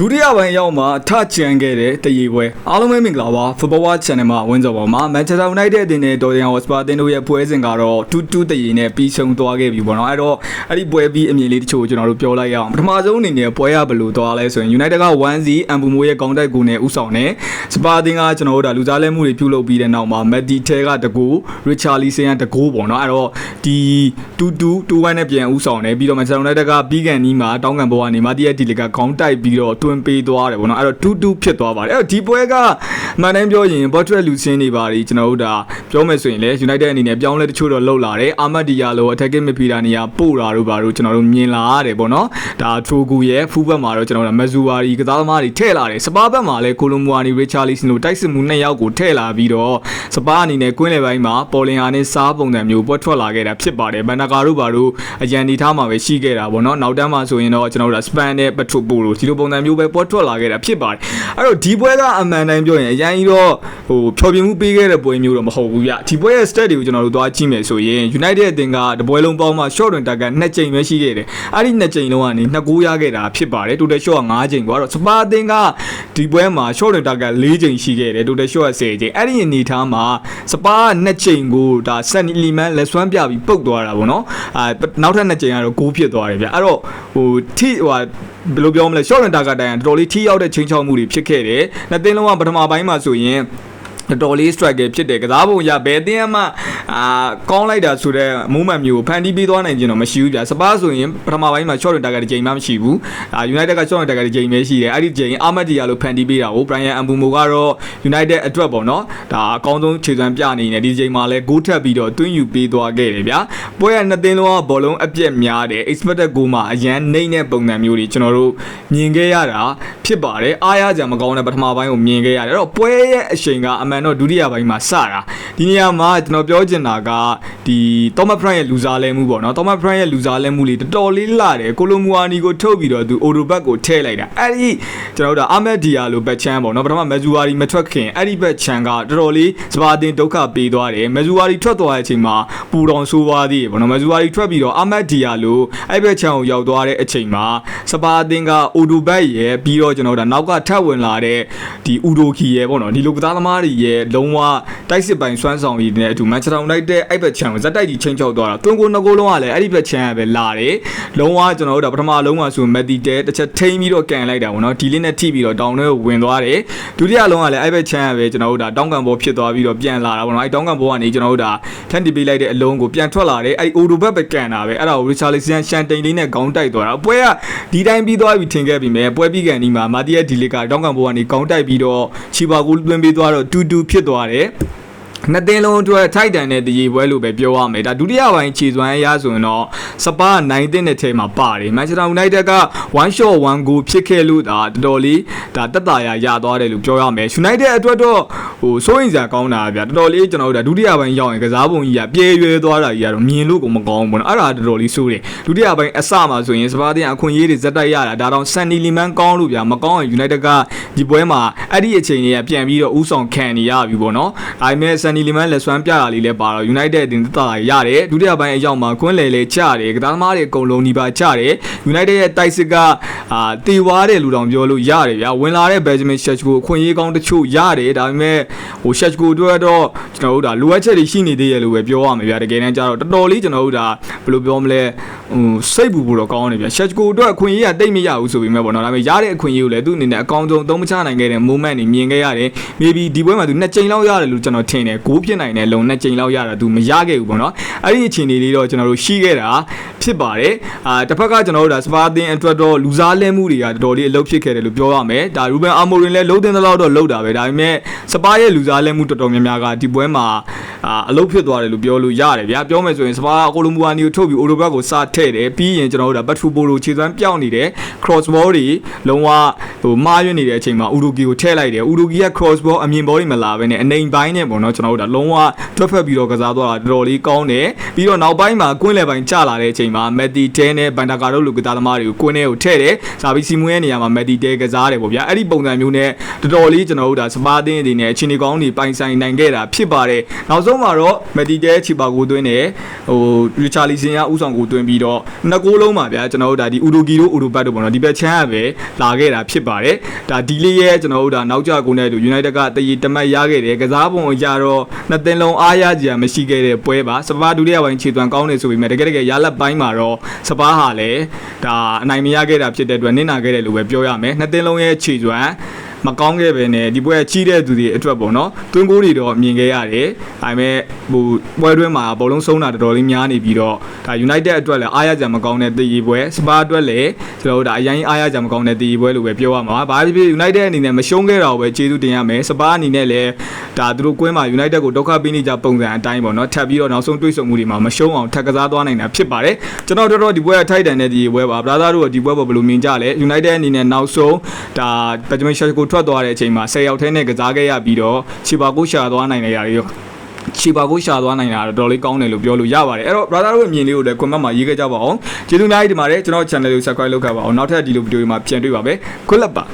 ဒုတိယပိုင်းရောက်မှာထချန်ခဲ့တဲ့တရေပွဲအားလုံးပဲမင်္ဂလာပါ Football Watch Channel မှာဝင်ကြပါမှာ Manchester United အသင်းနဲ့ Tottenham Hotspur အသင်းတို့ရဲ့ပွဲစဉ်ကတော့2-2တရေနဲ့ပြီးဆုံးသွားခဲ့ပြီပေါ့နော်အဲ့တော့အဲ့ဒီပွဲပြီးအမြင်လေးတချို့ကျွန်တော်တို့ပြောလိုက်ရအောင်ပထမဆုံးအနေနဲ့ပွဲရဘယ်လိုသွားလဲဆိုရင် United က1-0အမ်ဘူမိုရဲ့ကောင်းတိုက်ကူနဲ့ဥဆောင်တယ်စပါအသင်းကကျွန်တော်တို့ဒါလူစားလဲမှုတွေပြုလုပ်ပြီးတဲ့နောက်မှာ Matty ထဲကတကူ Richarlison ကတကူပေါ့နော်အဲ့တော့ဒီ2-2 2-1နဲ့ပြန်ဥဆောင်တယ်ပြီးတော့ Manchester United ကပြီးကန်နီးမှာတောင်းကန်ဘောကနေ Matthias Di Ligt ကခေါင်းတိုက်ပြီးတော့တွန်းပေးသွားတယ်ပေါ့နော်အဲ့တော့2-2ဖြစ်သွားပါတယ်အဲ့တော့ဒီပွဲကမှန်တိုင်းပြောရင် Portrait Lucien တွေပါဒီကျွန်တော်တို့ဒါပြောမယ်ဆိုရင်လေ United အနေနဲ့ပြောင်းလဲတချို့တော့လှုပ်လာတယ် Ahmad Diallo attacking midfielder နေရာပို့တာတို့ပါတို့ကျွန်တော်တို့မြင်လာရတယ်ပေါ့နော်ဒါ Trogu ရဲ့ဖူးဘက်မှာတော့ကျွန်တော်တို့ Mazuari ကစားသမားတွေထည့်လာတယ်စပါးဘက်မှာလည်း Colomboani Richarlison တို့တိုက်စစ်မှုနှစ်ယောက်ကိုထည့်လာပြီးတော့စပါးအနေနဲ့ကွင်းလယ်ပိုင်းမှာပေါ်လင်ဟာနဲ့စားပုံစံမျိုးပွက်ထွက်လာခဲ့တာဖြစ်ပါတယ်ဘန်နာကာတို့ပါတို့အရန်ဒီထားမှာပဲရှိခဲ့တာပေါ့နော်နောက်တန်းမှာဆိုရင်တော့ကျွန်တော်တို့ Span နဲ့ Petro Polo ဒီလိုပုံစံမျိုးပဲပွက်ထွက်လာခဲ့တာဖြစ်ပါတယ်အဲ့တော့ဒီပွဲကအမှန်တိုင်းပြောရင်အရင်ကြီးတော့ဟိုဖြောပြမှုပေးခဲ့တဲ့ပွဲမျိုးတော့မဟုတ်ဘူးဗျဒီပွဲရဲ့ stat တွေကိုကျွန်တော်တို့သွားကြည့်မယ်ဆိုရင် United အသင်းကတပွဲလုံးပေါင်းမှာ short run target 2ကြိမ်ပဲရှိခဲ့တယ်အဲ့ဒီ2ကြိမ်လုံးကနေ2ဂိုးရခဲ့တာဖြစ်ပါတယ် total shot က5ကြိမ်ပေါ့အဲ့တော့စပါအသင်းကဒီပွဲမှာ short run target 4ကြိမ်ရှိခဲ့တယ် total shot က10ကြိမ်အဲ့ဒီအနေထားမှာစပါက2ကြိမ်ကိုဒါ7 element လက်စွမ်းပြပြီးပုတ်သွားတာပေါ့နော်အာနောက်ထပ်2ကြိမ်ကတော့ဂိုးဖြစ်သွားတယ်ဗျအဲ့တော့ဟိုထိဟို ဘယ်လိုပြောမလဲ short run target တိုင်တော်တော်လေးထိရောက်တဲ့ချင်းချောက်မှုတွေဖြစ်ခဲ့တယ်နှစ်သင်းလုံးကပထမပိုင်းမှာဆိုရင် တော်တော်လေး struggle ဖြစ်တယ်ကစားပုံရဘယ်တင်းမှအာကောင်းလိုက်တာဆိုတော့ movement မျိုးကိုဖန်တီးပေးသွားနိုင်ခြင်းတော့မရှိဘူးဗျာစပါးဆိုရင်ပထမပိုင်းမှာ short run target တစ်ချိန်မှမရှိဘူးအာ United က short run target တစ်ချိန်ပဲရှိတယ်အဲ့ဒီချိန် Ahmad Diallo ဖန်တီးပေးတာကို Brian Mbumo ကတော့ United အတွက်ပေါ့နော်ဒါအကောင်းဆုံးခြေစွမ်းပြနေနေဒီချိန်မှာလဲ goal ထပ်ပြီးတော့တွင်းယူပေးသွားခဲ့တယ်ဗျာပွဲကနှစ်သင်းလုံးကဘောလုံးအပြက်များတယ် expected goal မှာအရန်နှိမ့်တဲ့ပုံစံမျိုးတွေကျွန်တော်တို့မြင်ခဲ့ရတာဖြစ်ပါတယ်အားရကြမကောင်းတဲ့ပထမပိုင်းကိုမြင်ခဲ့ရတယ်အဲ့တော့ပွဲရဲ့အချိန်ကအမှန်တော့ဒုတိယပိုင်းမှာစတာဒီနေရာမှာကျွန်တော်ပြောချင်တာကဒီ Thomas Frank ရဲ့လူစားလဲမှုပေါ့နော် Thomas Frank ရဲ့လူစားလဲမှုလေးတော်တော်လေးလာတယ်ကိုလိုမူအာနီကိုထုတ်ပြီးတော့သူအိုဒိုဘတ်ကိုထည့်လိုက်တာအဲ့ဒီကျွန်တော်တို့အာမက်ဒီယာလိုဘက်ချမ်းပေါ့နော်ပထမမက်ဇူဝါရီမထွက်ခင်အဲ့ဒီဘက်ချမ်းကတော်တော်လေးစပါတင်ဒုက္ခပေးသွားတယ်မက်ဇူဝါရီထွက်သွားတဲ့အချိန်မှာပူတော်ဆိုးသွားသေးတယ်ပေါ့နော်မက်ဇူဝါရီထွက်ပြီးတော့အာမက်ဒီယာလိုအဲ့ဘက်ချမ်းကိုရောက်သွားတဲ့အချိန်မှာစပါတင်ကအိုဒိုဘတ်ရဲ့ပြီးတော့ကျွန်တော်တို့နောက်ကထပ်ဝင်လာတဲ့ဒီဥဒိုခီရဲ့ပေါ့နော်ဒီလိုကစားသမားတွေရဲ့လုံးဝတိုက်စစ်ပိုင်စွမ်းဆောင်ရည်နဲ့အတူမန်ချက်စတာယူနိုက်တက်အဲ့ဘက်ချန်ကိုဇက်တိုက်ကြီးချင်းချောက်သွားတာတွန်းကိုနှစ်ကိုလုံးကလည်းအဲ့ဒီဘက်ချန်ကပဲလာတယ်လုံးဝကျွန်တော်တို့ဒါပထမလုံးကဆိုမက်တီတဲတစ်ချက်ထိမ့်ပြီးတော့ကန်လိုက်တာပေါ့နော်ဒီလေးနဲ့ထိပြီးတော့တောင်ထဲကိုဝင်သွားတယ်ဒုတိယလုံးကလည်းအဲ့ဘက်ချန်ကပဲကျွန်တော်တို့ဒါတောင်းကန်ဘောဖြစ်သွားပြီးတော့ပြန်လာတာပေါ့နော်အဲ့တောင်းကန်ဘောကနေကျွန်တော်တို့ဒါထန်တီပေးလိုက်တဲ့အလုံးကိုပြန်ထွက်လာတယ်အဲ့အိုဒိုဘက်ပဲကန်တာပဲအဲ့ဒါကိုရီချာလီဆန်ရှန်တိန်လေးနဲ့ခေါင်းတိုက်သွားတာပွဲကဒီတိုင်းပြီးသွားပြီထင်ခဲ့ပြီမဲ့ပွဲပြီးကန်ဒီမှာမာတီယက်ဒီလစ်ကတောင်းကန်ဘောကနေခေါင်းတိုက်ပြီးတော့ချီပါကူသွင်းပေးသွားတော့တူတူဖြစ်သွားတယ် နှစ်သင်းလုံးအတွက်ထိုက်တန်တဲ့တရေပွဲလို့ပဲပြောရမယ်ဒါဒုတိယပိုင်းခြေစွမ်းရဆိုရင်တော့စပါနိုင်တဲ့တဲ့ထဲမှာပါတယ်မန်ချက်စတာယူနိုက်တက်က1 shot 1 goal ဖြစ်ခဲ့လို့ဒါတော်တော်လေးဒါတက်တာရရသွားတယ်လို့ပြောရမယ်ယူနိုက်တက်အတွက်တော့ဟိုစိုးရင်စရာကောင်းတာဗျာတော်တော်လေးကျွန်တော်တို့ဒါဒုတိယပိုင်းရောက်ရင်ကစားပုံကြီးကပြဲရွဲသွားတာကြီးကတော့မြင်လို့ကိုမကောင်းဘူးပေါ့နော်အဲ့ဒါတော်တော်လေးစိုးတယ်ဒုတိယပိုင်းအစမှာဆိုရင်စပါတင်အခွင့်အရေးတွေဇက်တိုက်ရတာဒါတော့ဆန်နီလီမန်ကောင်းလို့ဗျာမကောင်းရင်ယူနိုက်တက်ကဒီပွဲမှာအဲ့ဒီအချိန်လေးကပြန်ပြီးတော့ဥဆောင်ခံနေရပြီပေါ့နော်ဒါပေမဲ့ဆန်နီလီမန်လက်စွမ်းပြတာလေးလည်းပါတော့ United တင်တက်တာရတယ်ဒုတိယပိုင်းအရောက်မှာကွင်းလေလေချတယ်ကစားသမားတွေအကုန်လုံးဒီပါချတယ် United ရဲ့တိုက်စစ်ကအာတေဝါတဲ့လူတောင်ပြောလို့ရတယ်ဗျာဝင်လာတဲ့ Benjamin Sheshko အခွင့်အရေးကောင်းတချို့ရတယ်ဒါပေမဲ့ဟို Sheshko တို့ကတော့ကျွန်တော်တို့ဒါလိုအပ်ချက်တွေရှိနေသေးရဲ့လို့ပဲပြောရမှာဗျာတကယ်တမ်းကျတော့တော်တော်လေးကျွန်တော်တို့ဒါဘယ်လိုပြောမလဲဟိုစိတ်ပူပူတော့ကောင်းနေဗျာ Sheshko တို့အခွင့်အရေးကတိတ်မရဘူးဆိုပေမဲ့ပေါ့နော်ဒါပေမဲ့ရတဲ့အခွင့်အရေးကိုလည်းသူ့အနေနဲ့အကောင်းဆုံးသုံးမချနိုင်ခဲ့တဲ့ moment တွေမြင်ခဲ့ရတယ် maybe ဒီပွဲမှာသူနှစ်ကြိမ်လောက်ရတယ်လို့ကျွန်တော်ထင်တယ်ဂိုးဖြစ်နိုင်တဲ့လုံနှစ်ကြိမ်လောက်ရတာသူမရခဲ့ဘူးပေါ့နော်အဲ့ဒီအခြေအနေလေးတော့ကျွန်တော်တို့ရှိခဲ့တာဖြစ်ပါတယ်အာတစ်ဖက်ကကျွန်တော်တို့ဒါစပါသင်းအတွက်တော့လူစားလဲမှုတွေကတော်တော်လေးအလုပ်ဖြစ်ခဲ့တယ်လို့ပြောရမယ်ဒါရူဘန်အာမိုရင်လည်းလုံးတင်တဲ့လောက်တော့လုံးတာပဲဒါပေမဲ့စပါရဲ့လူစားလဲမှုတော်တော်များများကဒီပွဲမှာ အာအလုပ်ဖြစ်သွားတယ်လို့ပြောလို့ရတယ်ဗျာပြောမယ်ဆိုရင်စပါကိုလိုမူအာနီကိုထုတ်ပြီးအိုရိုဘတ်ကိုစထည့်တယ်ပြီးရင်ကျွန်တော်တို့ဒါဘတ်ထူပိုလိုခြေစွမ်းပြောင်းနေတယ် cross ball တွေလုံးဝဟိုမှားရွံ့နေတဲ့အချိန်မှာဥရိုဂီကိုထည့်လိုက်တယ်ဥရိုဂီက cross ball အမြင်ဘောတွေမလာဘဲနဲ့အနေပိုင်းနဲ့ပေါ့နော်ကျွန်တော်တို့ဒါလုံးဝတွက်ဖက်ပြီးတော့ကစားသွားတာတော်တော်လေးကောင်းတယ်ပြီးတော့နောက်ပိုင်းမှာကွင်းလယ်ပိုင်းကျလာတဲ့အချိန်မှာမက်တီတဲနဲ့ဘန်ဒါကာတို့လူကစားသမားတွေကိုကွင်းထဲကိုထည့်တယ်စာပြီးစီမွေးရဲ့နေရာမှာမက်ဒီတဲကစားတယ်ပေါ့ဗျာအဲ့ဒီပုံစံမျိုးနဲ့တော်တော်လေးကျွန်တော်တို့ဒါစပါးတင်းအနေနဲ့အချင်းဒီကောင်းတွေပိုင်ဆိုင်နိုင်ခဲ့တာဖြစ်ပါတယ်နောက်ဆုံးမှာတော့မက်ဒီတဲချီပါကိုသွင်းတယ်ဟိုရီချာလီစင်ရဥဆောင်ကိုသွင်းပြီးတော့နှစ်ကိုးလုံးပါဗျာကျွန်တော်တို့ဒါဒီဥဒိုဂီတို့ဥဒိုဘတ်တို့ပေါ့နော်ဒီဘက်ချမ်းကပဲလာခဲ့တာဖြစ်ပါတယ်ဒါဒီလေးရဲ့ကျွန်တော်တို့ဒါနောက်ကျကုန်တဲ့သူ United ကတရီတမတ်ရခဲ့တယ်ကစားပုံအကြတော့နှစ်သင်းလုံးအားရကြရမရှိခဲ့တဲ့ပွဲပါစပါးဒုတိယပိုင်းခြေသွမ်းကောင်းနေဆိုပေမဲ့တကယ်တကယ်ရလက်ပိုင်းမှာတော့စပါးဟာလည်းဒါအနိုင်မရခဲ့တာဖြစ်တဲ့အတွက်နင့်နာခဲ့တယ်လို့ပဲပြောရမယ်နှစ်သင်းလုံးရဲ့ခြေသွမ်း မကောင်းခဲ့ပဲနဲ့ဒီပွဲကကြီးတဲ့သူတွေအတွက်ပေါ့နော်တွင်းကိုတွေတော့မြင်ခဲ့ရတယ်ဒါပေမဲ့ဟိုပွဲတွင်းမှာဘောလုံးဆုံးတာတော်တော်လေးများနေပြီးတော့ဒါ United အတွက်လည်းအားရကြမကောင်းတဲ့တည်ရပွဲစပါအတွက်လည်းကျွန်တော်တို့ဒါအရင်အားရကြမကောင်းတဲ့တည်ရပွဲလို့ပဲပြောရမှာပါဘာဖြစ်ဖြစ် United အနေနဲ့မရှုံးခဲ့တာကိုပဲကျေးဇူးတင်ရမယ်စပါအနေနဲ့လည်းဒါသူတို့ကွင်းမှာ United ကိုဒုက္ခပေးနေကြပုံစံအတိုင်းပေါ့နော်ထပ်ပြီးတော့နောက်ဆုံးတွေ့ဆုံမှုတွေမှာမရှုံးအောင်ထပ်ကစားသွားနိုင်တာဖြစ်ပါတယ်ကျွန်တော်တို့တော့ဒီပွဲကထိုက်တန်တဲ့ဒီပွဲပါ brother တို့ကဒီပွဲပေါ်ဘယ်လိုမြင်ကြလဲ United အနေနဲ့နောက်ဆုံးဒါ Benjamin Sheshko ထွက်သွားတဲ့အချိန်မှာ10ယောက်ထဲနဲ့ကစားခဲ့ရပြီးတော့ချီပါကိုရှာသွားနိုင်တဲ့ຢာတွေရောချီပါကိုရှာသွားနိုင်တာတော့တော်တော်လေးကောင်းတယ်လို့ပြောလို့ရပါတယ်အဲ့တော့ brother တို့ရဲ့မြင်လေးကိုလည်း comment မှာရေးခဲ့ကြပါအောင်ကျေးဇူးအများကြီးတင်ပါတယ်ကျွန်တော် channel ကို subscribe လုပ်ခဲ့ပါအောင်နောက်ထပ်ဒီလိုဗီဒီယိုတွေမှာပြန်တွေ့ပါမယ် good luck ပါ